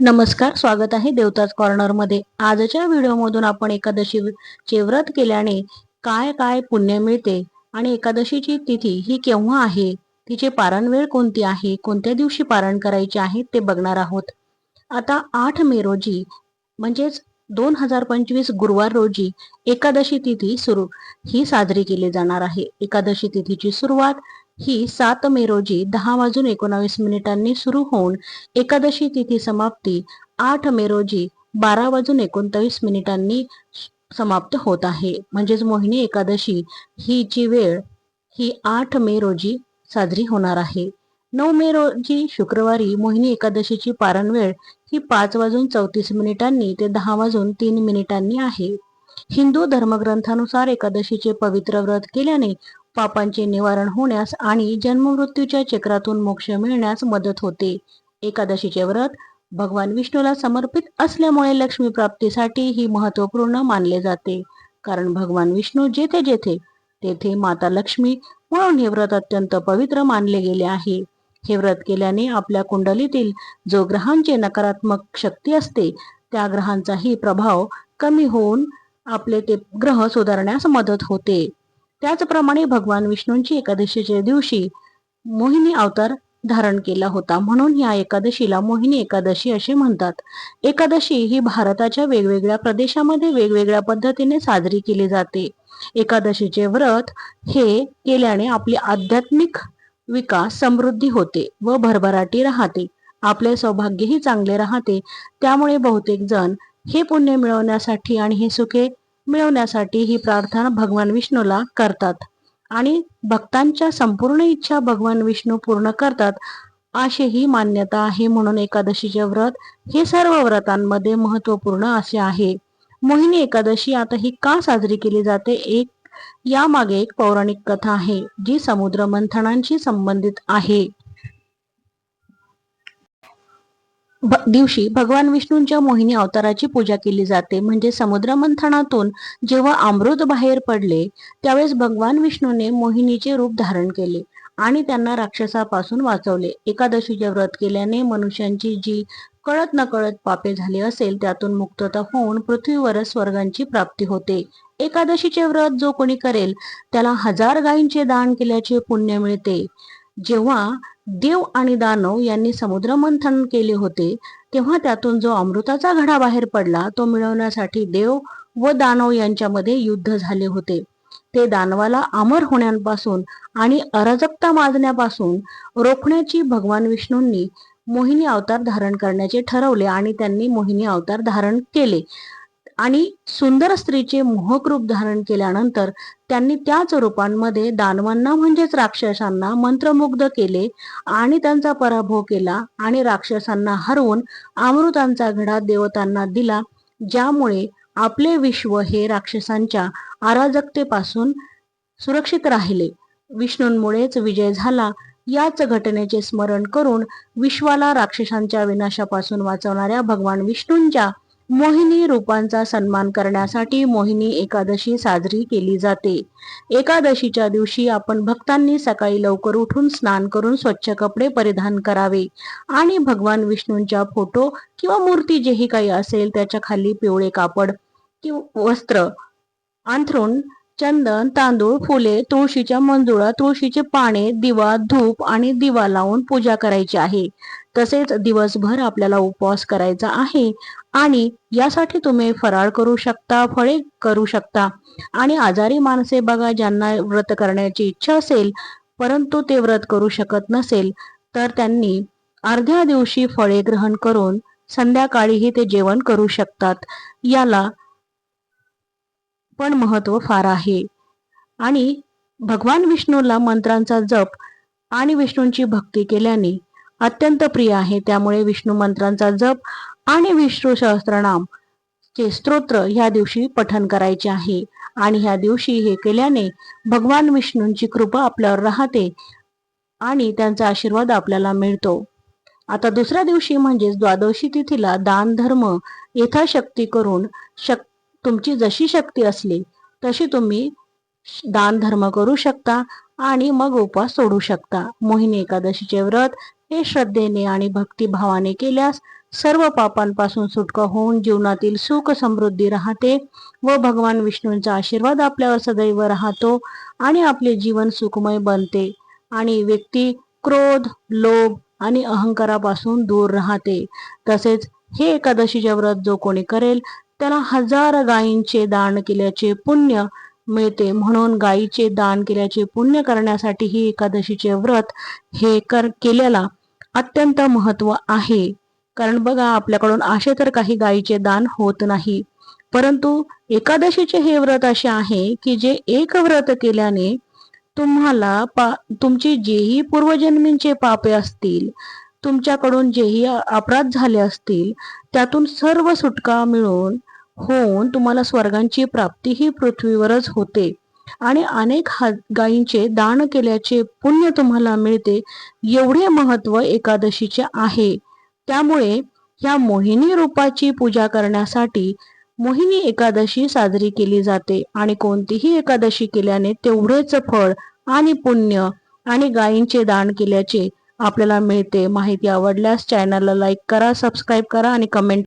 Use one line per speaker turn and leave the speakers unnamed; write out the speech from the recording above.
नमस्कार स्वागत आहे देवताज कॉर्नरमध्ये. आजच्या व्हिडिओमधून आपण एकादशीचे व्रत केल्याने काय काय पुण्य मिळते आणि एकादशीची तिथी ही केव्हा आहे? तिचे पारण वेळ कोणती आहे? कोणत्या दिवशी पारण करायचे आहे ते बघणार आहोत. आता आठ मे रोजी म्हणजेच दोन हजार पंचवीस गुरुवार रोजी एकादशी तिथी सुरू ही साजरी केली जाणार आहे. एकादशी तिथीची सुरुवात ही सात मे रोजी दहा वाजून एकोणावीस मिनिटांनी सुरू होऊन एकादशी तिथी समाप्ती आठ मे रोजी बारा वाजून एकोणतावीस मिनिटांनी समाप्त होत आहे. म्हणजेच मोहिनी एकादशी हीची वेळ ही आठ मे रोजी साजरी होणार आहे. नऊ मे रोजी शुक्रवारी मोहिनी एकादशीची पारण वेळ ही पाच वाजून चौतीस मिनिटांनी ते दहा वाजून तीन मिनिटांनी आहे. हिंदू धर्मग्रंथानुसार एकादशीचे पवित्र व्रत केल्याने पापांचे निवारण होण्यास आणि जन्ममृत्यूच्या चक्रातून मोक्ष मिळण्यास मदत होते. एकादशीचे व्रत भगवान विष्णूला समर्पित असल्यामुळे लक्ष्मी प्राप्तीसाठी ही महत्त्वपूर्ण मानले जाते. कारण भगवान विष्णू जेथे जेथे तेथे माता लक्ष्मी म्हणून हे व्रत अत्यंत पवित्र मानले गेले आहे. हे व्रत केल्याने आपल्या कुंडलीतील जो ग्रहांचे नकारात्मक शक्ती असते त्या ग्रहांचाही प्रभाव कमी होऊन आपले ते ग्रह सुधारण्यास मदत होते. त्याचप्रमाणे भगवान विष्णूंची एकादशीच्या दिवशी मोहिनी अवतार धारण केला होता. म्हणून या एकादशीला मोहिनी एकादशी असे म्हणतात. एकादशी ही भारताच्या वेगवेगळ्या प्रदेशामध्ये वेगवेगळ्या पद्धतीने साजरी केली जाते. एकादशीचे व्रत हे केल्याने आपली आध्यात्मिक विकास समृद्धी होते व भरभराटी राहते. आपले सौभाग्यही चांगले राहते. त्यामुळे बहुतेक जण हे पुण्य मिळवण्यासाठी आणि हे सुखे मिळवण्यासाठी ही प्रार्थना भगवान विष्णूला करतात. आणि भक्तांच्या संपूर्ण इच्छा भगवान विष्णू पूर्ण करतात अशी ही मान्यता आहे म्हणून एकादशीचे व्रत हे सर्व व्रतांमध्ये महत्त्वपूर्ण असे आहे. मोहिनी एकादशी आता ही का साजरी केली जाते? एक यामागे एक पौराणिक कथा आहे जी समुद्र मंथनांशी संबंधित आहे. दिवशी भगवान विष्णूंच्या मोहिनी अवताराची पूजा केली जाते. म्हणजे समुद्र मंथनातून जेव्हा अमृत बाहेर पडले त्यावेळेस भगवान विष्णूने मोहिनीचे रूप धारण केले आणि त्यांना राक्षसापासून वाचवले. एकादशीचे व्रत केल्याने मनुष्यांची जी कळत नकळत पापे झाली असेल त्यातून मुक्तता होऊन पृथ्वीवर स्वर्गांची प्राप्ती होते. एकादशीचे व्रत जो कोणी करेल त्याला हजार गायींचे दान केल्याचे पुण्य मिळते. जेव्हा देव आणि दानव यांनी समुद्र मंथन केले होते तेव्हा त्यातून जो अमृताचा घडा बाहेर पडला तो मिळवण्यासाठी देव व दानव यांच्यामध्ये युद्ध झाले होते. ते दानवाला अमर होण्यापासून आणि अराजकता माजण्यापासून रोखण्याची भगवान विष्णूंनी मोहिनी अवतार धारण करण्याचे ठरवले आणि त्यांनी मोहिनी अवतार धारण केले. आणि सुंदर स्त्रीचे मोहक रूप धारण केल्यानंतर त्यांनी त्याच रूपांमध्ये दानवांना म्हणजेच राक्षसांना मंत्रमुग्ध केले आणि त्यांचा पराभव केला आणि राक्षसांना हरवून अमृतांचा घडा देवतांना दिला ज्यामुळे आपले विश्व हे राक्षसांच्या अराजकतेपासून सुरक्षित राहिले. विष्णूंमुळेच विजय झाला. याच घटनेचे स्मरण करून विश्वाला राक्षसांच्या विनाशापासून वाचवणाऱ्या भगवान विष्णूंच्या मोहिनी रूपांचा सन्मान करण्यासाठी मोहिनी एकादशी साजरी केली जाते. एकादशीच्या दिवशी आपण भक्तांनी सकाळी लवकर उठून स्नान करून स्वच्छ कपडे परिधान करावे आणि भगवान विष्णूंच्या फोटो किंवा मूर्ती जेही काही असेल त्याच्याखाली पिवळे कापड किंवा वस्त्र अंथरून चंदन तांदूळ फुले तुळशीच्या मंजुळा तुळशीचे पाने दिवा धूप आणि दिवा लावून पूजा करायची आहे. तसेच दिवसभर आपल्याला उपवास करायचा आहे आणि यासाठी तुम्ही फराळ करू शकता फळे करू शकता. आणि आजारी माणसे बघा ज्यांना व्रत करण्याची इच्छा असेल परंतु ते व्रत करू शकत नसेल तर त्यांनी अर्ध्या दिवशी फळे ग्रहण करून संध्याकाळीही ते जेवण करू शकतात. याला पण महत्त्व फार आहे. आणि भगवान विष्णूला मंत्रांचा जप आणि विष्णूंची भक्ती केल्याने अत्यंत प्रिय आहे. त्यामुळे विष्णू मंत्रांचा जप आणि विष्णू सहस्त्रनाम चे स्तोत्र ह्या दिवशी पठन करायचे आहे. आणि ह्या दिवशी हे केल्याने भगवान विष्णूंची कृपा आपल्यावर राहते आणि त्यांचा आशीर्वाद आपल्याला मिळतो. आता दुसऱ्या दिवशी म्हणजेच द्वादशी तिथीला दान धर्म यथाशक्ती करून शक तुमची जशी शक्ती असली तशी तुम्ही दान धर्म करू शकता आणि मग उपवास सोडू शकता. मोहिनी एकादशीचे व्रत हे श्रद्धेने आणि भक्तिभावाने केल्यास सर्व पापांपासून सुटका होऊन जीवनातील सुख समृद्धी राहते व भगवान विष्णूंचा आशीर्वाद आपल्यावर सदैव राहतो आणि आपले जीवन सुखमय बनते आणि व्यक्ती क्रोध लोभ आणि अहंकारापासून दूर राहते. तसेच हे एकादशीचे व्रत जो कोणी करेल त्याला हजार गायींचे दान केल्याचे पुण्य मिळते. म्हणून गायीचे दान केल्याचे पुण्य करण्यासाठी ही एकादशीचे व्रत हे कर केल्याला अत्यंत महत्त्व आहे. कारण बघा आपल्याकडून असे तर काही गायीचे दान होत नाही. परंतु एकादशीचे हे व्रत असे आहे की जे एक व्रत केल्याने तुम्हाला पा तुमची जेही पूर्वजन्मींचे पापे असतील तुमच्याकडून जेही अपराध झाले असतील त्यातून सर्व सुटका मिळून होऊन तुम्हाला स्वर्गांची प्राप्ती ही पृथ्वीवरच होते. आणि अनेक हा गायींचे दान केल्याचे पुण्य तुम्हाला मिळते एवढे महत्त्व एकादशीचे आहे. त्यामुळे ह्या मोहिनी रूपाची पूजा करण्यासाठी मोहिनी एकादशी साजरी केली जाते आणि कोणतीही एकादशी केल्याने तेवढेच फळ आणि पुण्य आणि गायींचे दान केल्याचे आपल्याला मिळते. माहिती आवडल्यास चॅनलला लाईक करा सबस्क्राईब करा आणि कमेंट